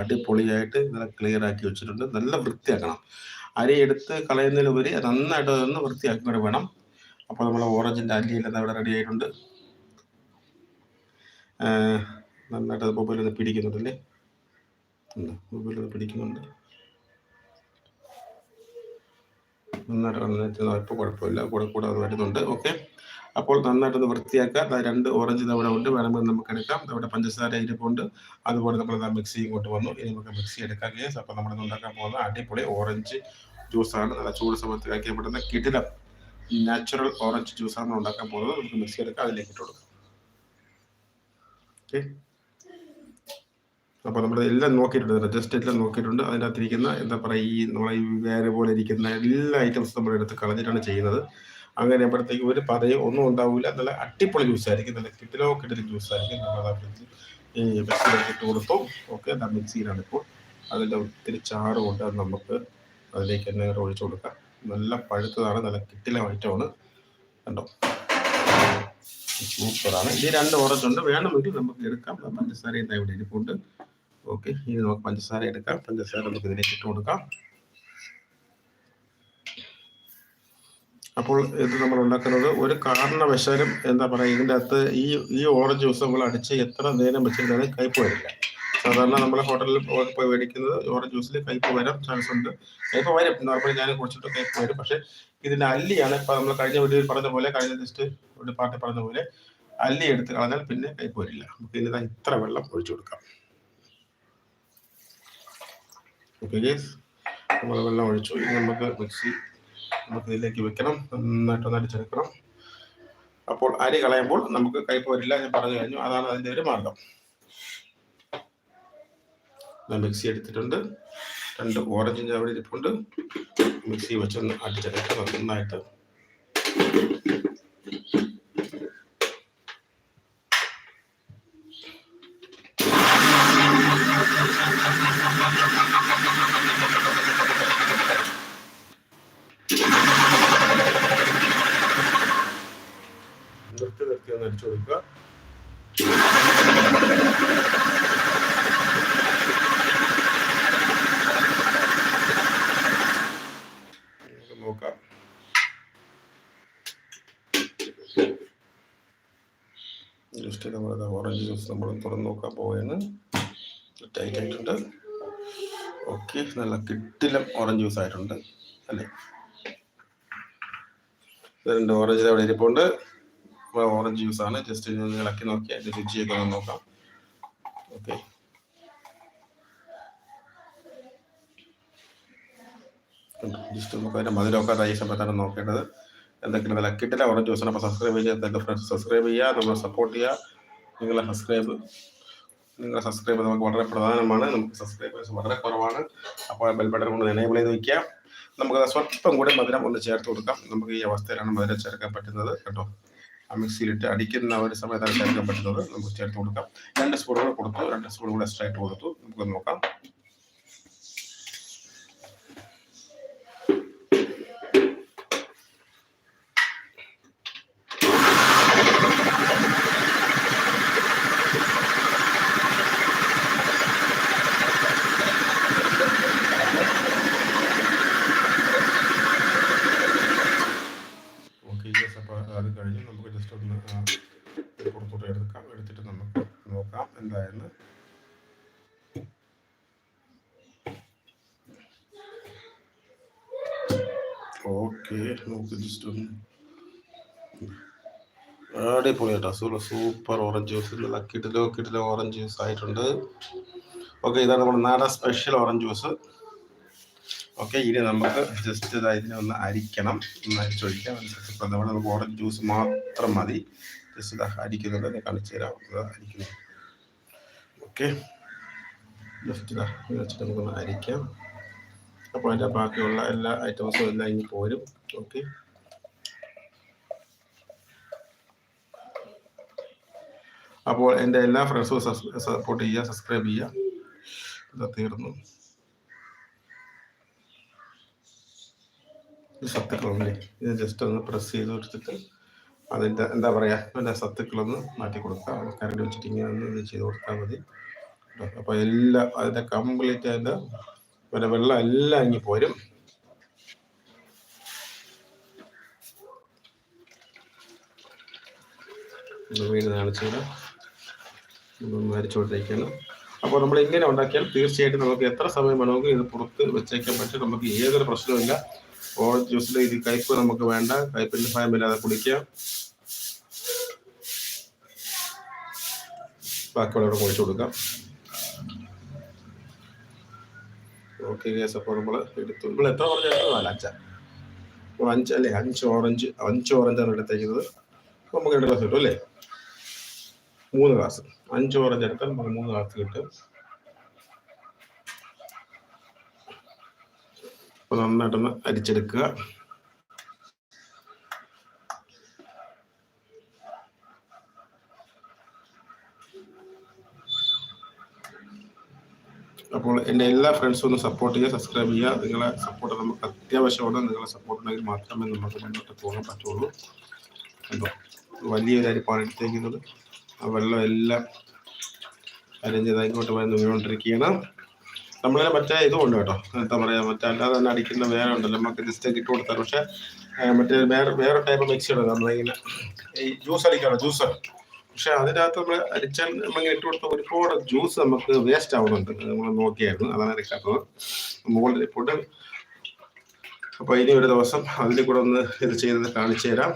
അടിപൊളിയായിട്ട് നല്ല ക്ലിയർ ആക്കി വെച്ചിട്ടുണ്ട്. നല്ല വൃത്തിയാക്കണം. അരി എടുത്ത് കളയുന്നതിലുപരി നന്നായിട്ട് അതൊന്ന് വൃത്തിയാക്കി കൂടെ വേണം. അപ്പോൾ നമ്മൾ ഓറഞ്ചിന്റെ അല്ലിയെല്ലാം ഇവിടെ റെഡി ആയിട്ടുണ്ട്. നന്നായിട്ട് നിന്ന് പിടിക്കുന്നുണ്ടല്ലേ? മൊബൈലിൽ നിന്ന് പിടിക്കുന്നുണ്ട്. നന്നായിട്ട് നന്നായിട്ട് ഇപ്പോൾ കുഴപ്പമില്ല. കൂടെ കൂടെ അത് വരുന്നുണ്ട്. ഓക്കെ അപ്പോൾ നന്നായിട്ടൊന്ന് വൃത്തിയാക്കുക. രണ്ട് ഓറഞ്ച് തവണ ഉണ്ട്. വേണമെങ്കിൽ നമുക്ക് എടുക്കാം. അവിടെ പഞ്ചസാര ഇരിപ്പുണ്ട് അതുപോലെ നമ്മൾ മിക്സി ഇങ്ങോട്ട് വന്നു. ഇനി നമുക്ക് മിക്സി എടുക്കാം കേസ് അപ്പോൾ നമ്മൾ ഉണ്ടാക്കാൻ പോകുന്ന അടിപൊളി ഓറഞ്ച് ജ്യൂസാണ് നല്ല ചൂട് സമയത്ത് കഴിക്കപ്പെടുന്ന കിടിലം നാച്ചുറൽ ഓറഞ്ച് ജ്യൂസാണ് ഉണ്ടാക്കാൻ പോകുന്നത്. നമുക്ക് മിക്സി എടുക്കാം. അതിലേക്ക് ഇട്ട് കൊടുക്കാം. ഓക്കെ അപ്പോൾ നമ്മൾ എല്ലാം നോക്കിയിട്ടുണ്ട് ജസ്റ്റ് എല്ലാം നോക്കിയിട്ടുണ്ട്. അതിനകത്തിരിക്കുന്ന എന്താ പറയുക ഈ നമ്മളെ ഈ വേറെ പോലെ ഇരിക്കുന്ന എല്ലാ ഐറ്റംസും നമ്മൾ എടുത്ത് കളഞ്ഞിട്ടാണ് ചെയ്യുന്നത്. അങ്ങനെ ആകുമ്പോഴത്തേക്ക് ഒരു പതയോ ഒന്നും ഉണ്ടാവില്ല നല്ല അട്ടിപ്പൊളി ജ്യൂസ് ആയിരിക്കും. നല്ല കിട്ടിലോ കിട്ടിലും ജ്യൂസ് ആയിരിക്കും. നമ്മൾ ഈ മിക്സിയിലേക്ക് കൊടുത്തു ഓക്കെ മിക്സിയിലാണ് ഇപ്പോൾ. അതിന്റെ ഒത്തിരി ചാറ് അത് നമുക്ക് അതിലേക്ക് തന്നെ ഒഴിച്ചു കൊടുക്കാം. നല്ല പഴുത്തതാണ്. നല്ല കിട്ടില ഐറ്റമാണ് കണ്ടോ? സൂപ്പറാണ്. ഈ രണ്ട് ഓറഞ്ച് ഉണ്ട്. വേണമെങ്കിൽ നമുക്ക് എടുക്കാം. പഞ്ചസാര ഇവിടെ ഇരിപ്പുണ്ട്. ഓക്കെ ഇനി നമുക്ക് പഞ്ചസാര എടുക്കാം. പഞ്ചസാര നമുക്ക് ഇതിലേക്ക് ഇട്ട് കൊടുക്കാം. അപ്പോൾ ഇത് നമ്മൾ ഉണ്ടാക്കുന്നത് ഒരു കാരണവശാലും എന്താ പറയുക ഇതിന്റെ അകത്ത് ഈ ഈ ഓറഞ്ച് ജ്യൂസ് നമ്മൾ അടിച്ച് എത്ര നേരം വെച്ചിരുന്നാലും കയ്പ് വരില്ല. സാധാരണ നമ്മളെ ഹോട്ടലിൽ പോയി മേടിക്കുന്നത് ഓറഞ്ച് ജ്യൂസിൽ കയ്പ് വരാൻ ചാൻസ് ഉണ്ട്. കയ്പ് വരും. നോർമലി ഞാൻ കുടിച്ചിട്ട് കയ്പ് വരും. പക്ഷെ ഇതിന്റെ അല്ലിയാണ് ഇപ്പം നമ്മൾ കഴിഞ്ഞ വീഡിയോയിൽ പറഞ്ഞ പോലെ കഴിഞ്ഞ ജസ്റ്റ് ഒരു പാട്ട് പറഞ്ഞ പോലെ അല്ലി എടുത്ത് കളഞ്ഞാൽ പിന്നെ കയ്പ് വരില്ല. നമുക്ക് ഇതിന് ഇത്ര വെള്ളം ഒഴിച്ചു കൊടുക്കാം. ഓക്കെ ഗേസ് ഒഴിച്ചു. നമുക്ക് മിക്സി നമുക്ക് ഇതിലേക്ക് വെക്കണം. നന്നായിട്ടൊന്ന് അടിച്ചെടുക്കണം. അപ്പോൾ അരി കളയുമ്പോൾ നമുക്ക് കയ്പ് വരില്ല ഞാൻ പറഞ്ഞു കഴിഞ്ഞു. അതാണ് അതിന്റെ ഒരു മാർഗം. ഞാൻ മിക്സി എടുത്തിട്ടുണ്ട്. രണ്ട് ഓറഞ്ചിന്റെ അവിടെ ഇരിപ്പുണ്ട് മിക്സി വെച്ചൊന്ന് അടിച്ചെടുക്കാം നന്നായിട്ട്. നിർത്തി നിർത്തി ഒന്ന് അടിച്ചു കൊടുക്കുക. നോക്കാം. ജസ്റ്റ് ഓറഞ്ച് ജ്യൂസ് നമ്മൾ തുറന്ന് നോക്കാൻ പോവുകയാണ് ടൈറ്റ് ആയിട്ടുണ്ട്. ഓക്കെ നല്ല കിട്ടിലം ഓറഞ്ച് ജ്യൂസ് ആയിട്ടുണ്ട്. അല്ലേ? രണ്ട് ഓറഞ്ച് അവിടെ ഇരിപ്പുണ്ട്. ഓറഞ്ച് ജ്യൂസ് ആണ്. ജസ്റ്റ് ഇളക്കി നോക്കി അതിന്റെ രുചിയൊക്കെ ഒന്ന് നോക്കാം. ഓക്കെ ജസ്റ്റ് നമുക്ക് അതിന്റെ മധുരമൊക്കെ സമയത്താണ് നോക്കേണ്ടത്. എന്തെങ്കിലും വില കിട്ടില്ല. ഓറഞ്ച് ജ്യൂസാണ് അപ്പോൾ സബ്സ്ക്രൈബ് ചെയ്യുക എന്തെങ്കിലും ഫ്രണ്ട്സ് സബ്സ്ക്രൈബ് ചെയ്യുക നമ്മൾ സപ്പോർട്ട് ചെയ്യുക നിങ്ങളെ സബ്സ്ക്രൈബ് നിങ്ങളുടെ സബ്സ്ക്രൈബ് നമുക്ക് വളരെ പ്രധാനമാണ്. നമുക്ക് സബ്സ്ക്രൈബേഴ്സ് വളരെ കുറവാണ്. അപ്പോൾ ബെൽ ബട്ടൺ കൊണ്ട് എനേബിൾ ചെയ്ത് വയ്ക്കുക നമുക്ക് സ്വല്പം കൂടെ മധുരം ഒന്ന് ചേർത്ത് കൊടുക്കാം. നമുക്ക് ഈ അവസ്ഥയിലാണ് മധുരം ചേർക്കാൻ പറ്റുന്നത്. കേട്ടോ. ആ മിക്സിയിലിട്ട് അടിക്കുന്ന ഒരു സമയത്താണ് ചേർക്കാൻ പറ്റുന്നത് നമുക്ക് ചേർത്ത് കൊടുക്കാം. രണ്ട് സ്പൂൺ കൂടെ കൊടുത്തു. രണ്ട് സ്പൂൺ കൂടെ എക്സ്ട്രാ ആയിട്ട് കൊടുത്തു. നമുക്ക് നോക്കാം ഓക്കെ യെസ് അപ്പോൾ അത് കഴിഞ്ഞ് നമുക്ക് ജസ്റ്റ് ഒന്ന് ആ, ഇത് പുറത്തോട്ട് എടുക്കാം എടുത്തിട്ട് നമുക്ക് നോക്കാം എന്തായെന്ന് ഓക്കെ നമുക്ക് ജസ്റ്റ് ഒന്ന് അടിപൊളി കേട്ടോ സൂപ്പർ സൂപ്പർ ഓറഞ്ച് ജ്യൂസ് നല്ല കിടിലോ കിടിലോ ഓറഞ്ച് ജ്യൂസ് ആയിട്ടുണ്ട്. ഓക്കെ ഇതാണ് നമ്മുടെ നാടൻ സ്പെഷ്യൽ ഓറഞ്ച് ജ്യൂസ് ഓക്കെ ഇനി നമുക്ക് ജസ്റ്റ് ഇതായി ഒന്ന് അരിക്കണം. ഒന്ന് അരിച്ചൊഴിക്കാം അനുസരിച്ച് നമ്മുടെ നമുക്ക് ഓറഞ്ച് ജ്യൂസ് മാത്രം മതി. ജസ്റ്റ് ഇത് അരിക്കുന്നുണ്ട് ഞാൻ കാണിച്ചു തരാം. അരിക്കുന്നത്. അരിക്കുന്നു ഓക്കെ ജസ്റ്റ് ഇതാ വെച്ചിട്ട് നമുക്കൊന്ന് അരിക്കാം. അപ്പോൾ അതിന്റെ ബാക്കിയുള്ള എല്ലാ ഐറ്റംസും എല്ലാം ഇനി പോരും. ഓക്കെ. അപ്പോൾ എന്റെ എല്ലാ ഫ്രണ്ട്സും സപ്പോർട്ട് ചെയ്യുക സബ്സ്ക്രൈബ് ചെയ്യുക. തീർന്നു. സത്തുക്കളൊന്നേ ഇത് ജസ്റ്റ് ഒന്ന് പ്രസ് ചെയ്ത് കൊടുത്തിട്ട് അതിന്റെ എന്താ പറയുക അതിന്റെ സത്തുക്കളൊന്ന് മാറ്റി കൊടുക്കാം കരണ്ട് വെച്ചിട്ട് ഇങ്ങനെ ഒന്ന് ഇത് ചെയ്ത് കൊടുത്താൽ മതി. അപ്പോൾ എല്ലാം അതിന്റെ കംപ്ലീറ്റ് അതിന്റെ പിന്നെ വെള്ളം എല്ലാം ഇങ്ങി പോരും. വീട് മരിച്ചുകൊണ്ടിരിക്കുകയാണ് അപ്പോൾ നമ്മൾ ഇങ്ങനെ ഉണ്ടാക്കിയാൽ തീർച്ചയായിട്ടും നമുക്ക് എത്ര സമയം വേണമെങ്കിലും ഇത് പുറത്ത് വെച്ചേക്കാൻ പറ്റും. നമുക്ക് ഏതൊരു പ്രശ്നവുമില്ല. ഓറഞ്ച് ജ്യൂസിൽ ഇത് കയ്പ് നമുക്ക് വേണ്ട. കയ്പിന്റെ ഭയമില്ലാതെ കുടിക്കാം. ബാക്കിയുള്ളവരോട് കുഴിച്ചു കൊടുക്കാം. ഓക്കെ കേസ് അപ്പോൾ നമ്മൾ എടുത്തു. നമ്മൾ എത്ര എടുത്തു നാല് അഞ്ച. അപ്പോൾ അഞ്ച് അല്ലേ? അഞ്ച് ഓറഞ്ച് അഞ്ച് ഓറഞ്ചാണ് എടുത്തേക്കുന്നത്. നമുക്ക് രണ്ട് ഗ്ലാസ് കിട്ടും അല്ലേ? മൂന്ന് ഗ്ലാസ് അഞ്ച് ഓറഞ്ച് എടുത്താൽ നമുക്ക് മൂന്ന് ഗ്ലാസ് കിട്ടും. അപ്പോൾ നന്നായിട്ടൊന്ന് അരിച്ചെടുക്കുക. അപ്പോൾ എന്റെ എല്ലാ ഫ്രണ്ട്സും ഒന്ന് സപ്പോർട്ട് ചെയ്യുക സബ്സ്ക്രൈബ് ചെയ്യുക. നിങ്ങളെ സപ്പോർട്ട് നമുക്ക് അത്യാവശ്യമാണ്. നിങ്ങളെ സപ്പോർട്ട് ഉണ്ടെങ്കിൽ മാത്രമേ നമുക്ക് മുന്നോട്ട് പോകാൻ പറ്റുള്ളൂ. അപ്പോൾ വലിയൊരു അരിപ്പാണ് എടുത്തേക്കുന്നത്. ആ വെള്ളം എല്ലാം അരിഞ്ഞത് ഇങ്ങോട്ട് വരുന്ന വീണുകൊണ്ടിരിക്കുകയാണ് നമ്മളെ മറ്റേ ഇതും ഉണ്ട് കേട്ടോ. എന്താ പറയുക മറ്റേ അല്ലാതെ തന്നെ അടിക്കുന്ന വേറെ ഉണ്ടല്ലോ. നമുക്ക് ജസ്റ്റ് ഇട്ട് കൊടുത്താൽ പക്ഷേ മറ്റേ വേറെ വേറെ ടൈപ്പ് മിക്സി ഉണ്ട് നമ്മളിങ്ങനെ ഈ ജ്യൂസ് അടിക്കണം ജ്യൂസർ പക്ഷെ അതിനകത്ത് നമ്മൾ അരിച്ചാൽ നമ്മളിങ്ങനെ ഇട്ട് കൊടുത്ത ഒരുപാട് ജ്യൂസ് നമുക്ക് വേസ്റ്റ് ആവുന്നുണ്ട്. നമ്മൾ നോക്കിയായിരുന്നു. അതാണ് എടുക്കാത്തത്. മുകളിൽ ഫുഡ് അപ്പോൾ ഇനി ഒരു ദിവസം അതിൽ കൂടെ ഒന്ന് ഇത് ചെയ്തത് കാണിച്ചു തരാം.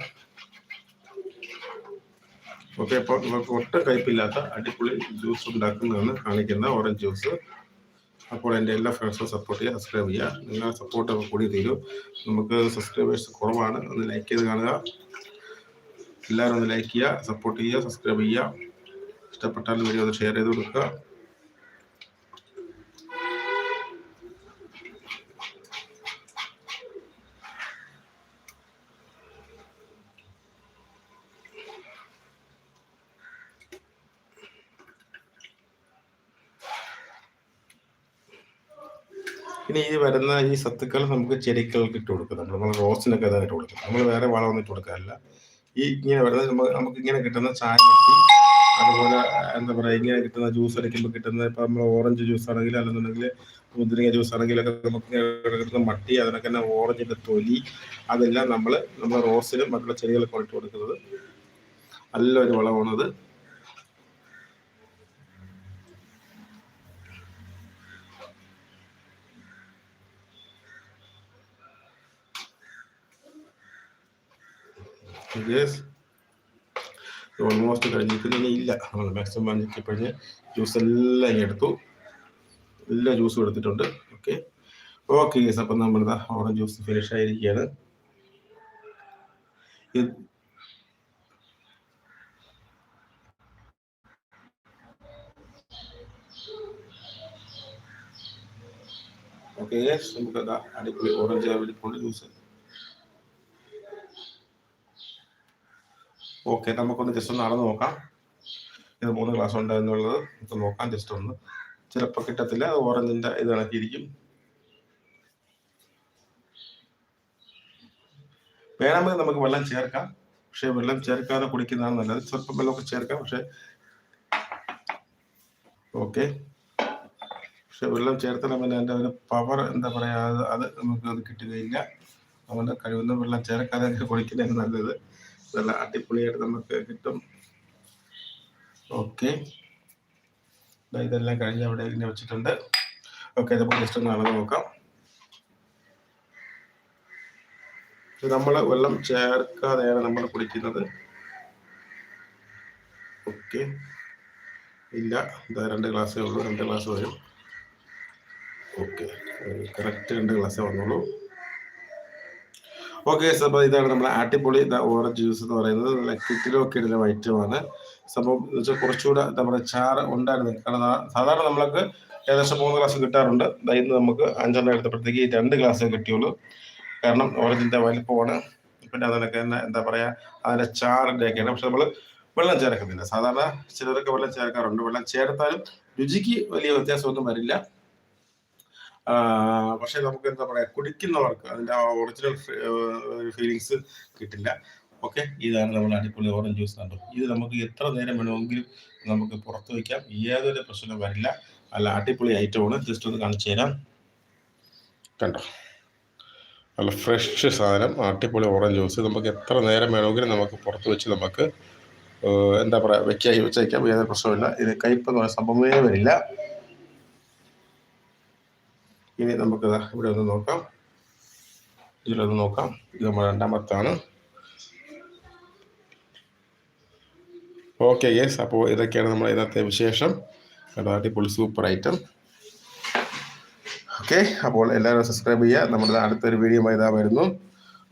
ഓക്കെ അപ്പോൾ നമുക്ക് ഒട്ടും കയ്പില്ലാത്ത അടിപൊളി ജ്യൂസ് ഉണ്ടാക്കുന്നതാണ് കാണിക്കുന്ന ഓറഞ്ച് ജ്യൂസ്. അപ്പോൾ എന്റെ എല്ലാ ഫ്രണ്ട്സും സപ്പോർട്ട് ചെയ്യുക സബ്സ്ക്രൈബ് ചെയ്യുക. നിങ്ങളുടെ സപ്പോർട്ട് കൂടി തീരും. നമുക്ക് സബ്സ്ക്രൈബേഴ്സ് കുറവാണ്. ഒന്ന് ലൈക്ക് ചെയ്ത് കാണുക. എല്ലാവരും ഒന്ന് ലൈക്ക് ചെയ്യുക സപ്പോർട്ട് ചെയ്യുക സബ്സ്ക്രൈബ് ചെയ്യുക. ഇഷ്ടപ്പെട്ടാൽ വീഡിയോ ഒന്ന് ഷെയർ ചെയ്ത് കൊടുക്കുക. ഇനി ഈ വരുന്ന ഈ സത്തുക്കൾ നമുക്ക് ചെടികൾക്ക് ഇട്ട് കൊടുക്കും. നമ്മൾ നമ്മൾ റോസിനൊക്കെ ഇതായിട്ട് കൊടുക്കും. നമ്മൾ വേറെ വളമൊന്നും ഇട്ട് കൊടുക്കാറില്ല. ഈ ഇങ്ങനെ വെള്ളം നമുക്ക് ഇങ്ങനെ കിട്ടുന്ന ചായ അതുപോലെ എന്താ പറയുക ഇങ്ങനെ കിട്ടുന്ന ജ്യൂസ് അടിക്കുമ്പോൾ കിട്ടുന്ന ഇപ്പൊ നമ്മൾ ഓറഞ്ച് ജ്യൂസ് ആണെങ്കിൽ അല്ലെന്നുണ്ടെങ്കിൽ മുന്തിരിങ്ങ ജ്യൂസ് ആണെങ്കിലൊക്കെ നമുക്ക് കിട്ടുന്ന മട്ടി അതിനൊക്കെ തന്നെ ഓറഞ്ചിന്റെ തൊലി അതെല്ലാം നമ്മൾ നമ്മുടെ റോസിലും മറ്റുള്ള ചെടികൾക്കും ഇട്ട് കൊടുക്കുന്നത്. നല്ലൊരു വളമാണത് ഓൾമോസ്റ്റ് കഴിഞ്ഞിരിക്കുന്നു ഇനി ഇല്ല നമ്മൾ മാക്സിമം അഞ്ചിക്കപ്പഴിഞ്ഞ് ജ്യൂസ് എല്ലാം ഇങ്ങ് എടുത്തു എല്ലാ ജ്യൂസും എടുത്തിട്ടുണ്ട് ഓക്കെ ഓക്കെ ഗേസ് അപ്പം നമ്മളിതാ ഓറഞ്ച് ജ്യൂസ് ഫിനിഷ് ആയിരിക്കുകയാണ് ഓക്കെ നമുക്ക് അതാ അടിപൊളി ഓറഞ്ച് അടിപൊളി ജ്യൂസ് ഓക്കെ നമുക്കൊന്ന് ജസ്റ്റ് ഒന്ന് നടന്ന് നോക്കാം. ഇത് മൂന്ന് ഗ്ലാസ് ഉണ്ട് എന്നുള്ളത്. നമുക്ക് നോക്കാം ജസ്റ്റ് ഒന്ന്. ചിലപ്പോൾ കിട്ടത്തില്ല അത് ഓറഞ്ചിന്റെ ഇത് കണക്കിയിരിക്കും വേണമെങ്കിൽ നമുക്ക് വെള്ളം ചേർക്കാം. പക്ഷേ വെള്ളം ചേർക്കാതെ കുടിക്കുന്നതാണ് നല്ലത്. സ്വല്പം വെള്ളമൊക്കെ ചേർക്കാം പക്ഷെ. ഓക്കെ പക്ഷെ വെള്ളം ചേർത്തണം പിന്നെ അതിന്റെ ഒരു പവർ എന്താ പറയുക അത് നമുക്ക് അത് കിട്ടുകയില്ല. അതുകൊണ്ട് കഴിവുന്ന വെള്ളം ചേർക്കാതെ കുടിക്കുന്നതാണ് നല്ലത്. നല്ല അടിപൊളിയായിട്ട് നമുക്ക് കിട്ടും. ഓക്കെ ഇതെല്ലാം കഴിഞ്ഞ് അവിടെ ഇങ്ങനെ വെച്ചിട്ടുണ്ട്. ഓക്കെ ഇതിപ്പോൾ ജസ്റ്റ് ഒന്ന് അളന്ന് നോക്കാം. നമ്മൾ വെള്ളം ചേർക്കാതെയാണ് നമ്മൾ കുടിക്കുന്നത്. ഓക്കെ ഇല്ല. ഇതാ രണ്ട് ഗ്ലാസ്സേ ഉള്ളൂ. രണ്ട് ഗ്ലാസ് വരും. ഓക്കെ കറക്റ്റ് രണ്ട് ഗ്ലാസ്സേ വന്നുള്ളൂ ഓക്കെ അപ്പോൾ ഇതാണ് നമ്മുടെ അടിപൊളി ഓറഞ്ച് ജ്യൂസ് എന്ന് പറയുന്നത്. നല്ല കിറ്റിലൊക്കെ ഇടുന്ന വൈറ്റമാണ് സംഭവം എന്ന് വെച്ചാൽ കുറച്ചുകൂടെ നമ്മുടെ ചാറ് ഉണ്ടായിരുന്നു. കാരണം സാധാരണ നമ്മൾക്ക് ഏകദേശം മൂന്ന് ഗ്ലാസ് കിട്ടാറുണ്ട്. ഇന്ന് നമുക്ക് അഞ്ചെണ്ണം എടുത്തപ്പോഴത്തേക്ക് രണ്ട് ഗ്ലാസ് കിട്ടിയുള്ളൂ. കാരണം ഓറഞ്ചിന്റെ വലിപ്പമാണ്. പിന്നെ അതിനൊക്കെ എന്താ പറയാ അതിന്റെ ചാറിന്റെ ഒക്കെയാണ്. പക്ഷെ നമ്മൾ വെള്ളം ചേർക്കുന്നില്ല. സാധാരണ ചിലരൊക്കെ വെള്ളം ചേർക്കാറുണ്ട്. വെള്ളം ചേർത്താലും രുചിക്ക് വലിയ വ്യത്യാസമൊന്നും വരില്ല. പക്ഷെ നമുക്ക് എന്താ പറയാ കുടിക്കുന്നവർക്ക് അതിന്റെ ഒറിജിനൽ ഫീലിങ്സ് കിട്ടില്ല. ഓക്കെ ഇതാണ് നമ്മൾ അടിപൊളി ഓറഞ്ച് ജ്യൂസ് കണ്ടു ഇത് നമുക്ക് എത്ര നേരം വേണമെങ്കിലും നമുക്ക് പുറത്ത് വയ്ക്കാം യാതൊരു പ്രശ്നം വരില്ല. അല്ല അടിപൊളി ഐറ്റമാണ് ജസ്റ്റ് ഒന്ന് കാണിച്ചു തരാം. കണ്ടോ? നല്ല ഫ്രഷ് സാധനം. അടിപൊളി ഓറഞ്ച് ജ്യൂസ് നമുക്ക് എത്ര നേരം വേണമെങ്കിലും നമുക്ക് പുറത്ത് വെച്ച് നമുക്ക് എന്താ പറയുക വെക്കായി വെച്ചേക്കാം യാതൊരു പ്രശ്നമില്ല ഇത് കയ്പെന്ന് പറയുന്ന സംഭവമേ വരില്ല. ഇനി നമുക്ക് ഇവിടെ ഒന്ന് നോക്കാം. ഇതിലൊന്ന് നോക്കാം. ഇത് നമ്മുടെ രണ്ടാമത്താണ്. ഓക്കെ യെസ് അപ്പോൾ ഇതൊക്കെയാണ് നമ്മൾ ഇന്നത്തെ വിശേഷം. അടിപൊളി സൂപ്പർ ഐറ്റം ഓക്കെ അപ്പോൾ എല്ലാവരും സബ്സ്ക്രൈബ് ചെയ്യുക. നമ്മുടെ അടുത്തൊരു വീഡിയോ ഇതാ വരുന്നു.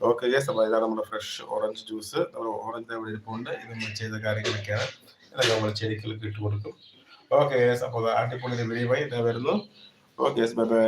ഓക്കെ യെസ് അപ്പോൾ ഇതാണ് നമ്മുടെ ഫ്രഷ് ഓറഞ്ച് ജ്യൂസ് നമ്മൾ ഓറഞ്ച് ഇവിടെ ഇരിപ്പുണ്ട്. ഇത് നമ്മൾ ചെയ്ത കാര്യങ്ങളൊക്കെയാണ്. ഇതൊക്കെ നമ്മൾ ചെടികൾക്ക് ഇട്ട് കൊടുക്കും. ഓക്കെ യെസ് അപ്പോൾ അടിപൊളി വീഡിയോ ഇതാ വരുന്നു. Okay yes bye bye